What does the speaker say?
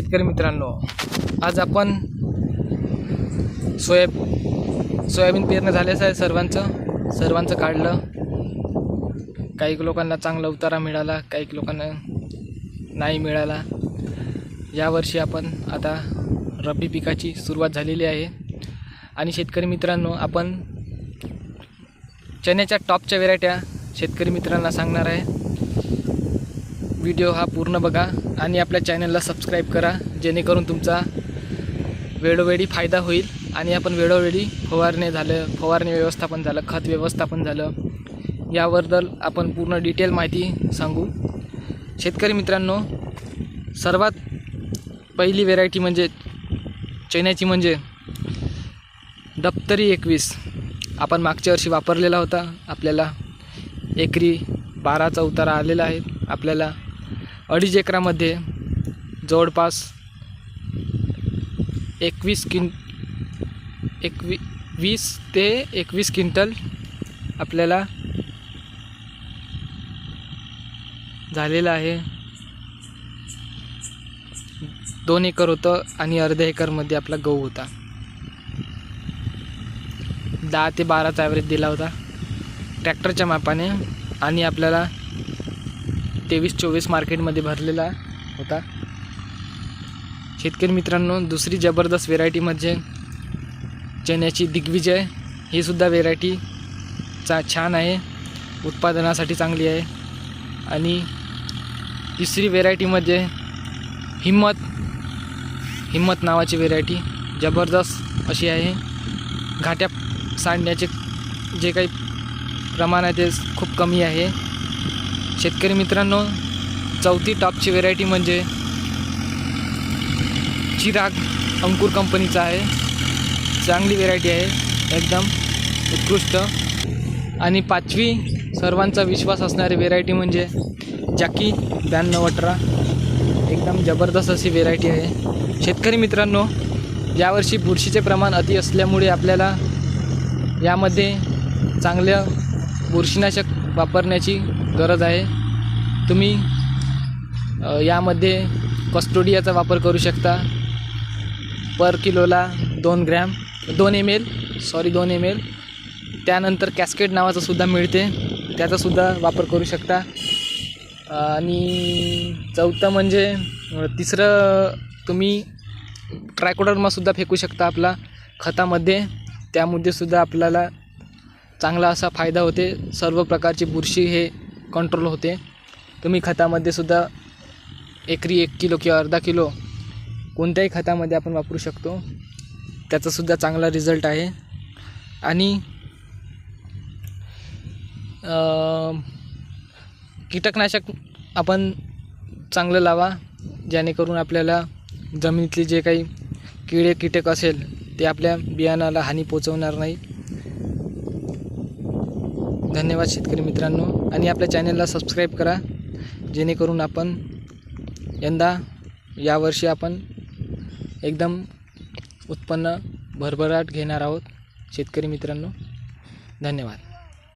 शेतकरी मित्रांनो आज आपण सोयाब सोयाबीन पेरणं झालेच आहे सर्वांचं. सर्वांचं काढलं. काही लोकांना चांगला उतारा मिळाला काही लोकांना नाही मिळाला. यावर्षी आपण आता रब्बी पिकाची सुरुवात झालेली आहे. आणि शेतकरी मित्रांनो आपण चण्याच्या टॉपच्या व्हेरायट्या शेतकरी मित्रांना सांगणार आहे. व्हिडिओ हा पूर्ण बघा आणि आपल्या चॅनलला सबस्क्राईब करा जेणेकरून तुमचा वेळोवेळी फायदा होईल आणि आपण वेळोवेळी फवारणी झालं फवारणी व्यवस्थापन झालं खत व्यवस्थापन झालं याबद्दल आपण पूर्ण डिटेल माहिती सांगू. शेतकरी मित्रांनो सर्वात पहिली व्हेरायटी म्हणजे चण्याची म्हणजे दप्तरी एकवीस. आपण मागच्या वर्षी वापरलेला होता. आपल्याला एकरी बाराचा उतारा आलेला आहे. आपल्याला अडीच एकरामध्ये जवळपास एकवीस किन एकवी वीस ते एकवीस क्विंटल आपल्याला झालेलं आहे. दोन एकर होतं आणि अर्ध्या एकरमध्ये आपला गहू होता. दहा ते बाराचा ॲव्हरेज दिला होता. ट्रॅक्टरच्या मापाने आणि आपल्याला तेवीस चोवीस मार्केटमध्ये भरलेला होता. शेतकरी मित्रांनो दुसरी जबरदस्त व्हेरायटी म्हणजे चण्याची दिग्विजय. ही सुद्धा व्हेरायटी चा छान आहे. उत्पादनासाठी चांगली आहे. आणि तिसरी व्हेरायटीमध्ये म्हणजे हिम्मत. हिम्मत नावाची व्हेरायटी जबरदस्त अशी आहे. घाट्या सांडण्याचे जे काही प्रमाण आहे ते खूप कमी आहे. शेतकरी मित्रांनो चौथी टॉपची व्हेरायटी म्हणजे चिराग अंकुर कंपनीचा आहे. चांगली व्हेरायटी आहे एकदम उत्कृष्ट. आणि पाचवी सर्वांचा विश्वास असणारी व्हेरायटी म्हणजे जाकी ब्याण्णव अठरा. एकदम जबरदस्त अशी व्हेरायटी आहे. शेतकरी मित्रांनो यावर्षी बुरशीचे प्रमाण अति असल्यामुळे आपल्याला यामध्ये चांगल्या बुरशीनाशक वापरण्याची गरज आहे. तुम्ही यामध्ये कस्टोडियाचा वापर करू शकता. पर किलोला दोन ग्रॅम दोन एम एल सॉरी दोन एम एल. त्यानंतर कॅस्केट नावाचं सुद्धा मिळते. त्याचासुद्धा वापर करू शकता. आणि चौथं म्हणजे तिसरं तुम्ही ट्रायकोडर्मासुद्धा फेकू शकता आपला खतामध्ये. त्यामध्ये सुद्धा आपल्याला चांगला असा फायदा होते. सर्व प्रकारची बुरशी हे कंट्रोल होते. तुम्ही खतामध्ये सुद्धा एकरी एक किलो किंवा अर्धा किलो कोणत्याही खतामध्ये आपण वापरू शकतो. त्याचासुद्धा चांगला रिझल्ट आहे. आणि कीटकनाशक आपण चांगलं लावा जेणेकरून आपल्याला जमिनीतले जे काही किडे कीटक असेल ते आपल्या बियाणाला हानी पोचवणार नाही. धन्यवाद शेतकरी मित्रांनो. आणि आपल्या चॅनलला सबस्क्राईब करा जेणेकरून आपण यंदा यावर्षी आपण एकदम उत्पन्न भरभराट घेणार आहोत शेतकरी मित्रांनो. धन्यवाद.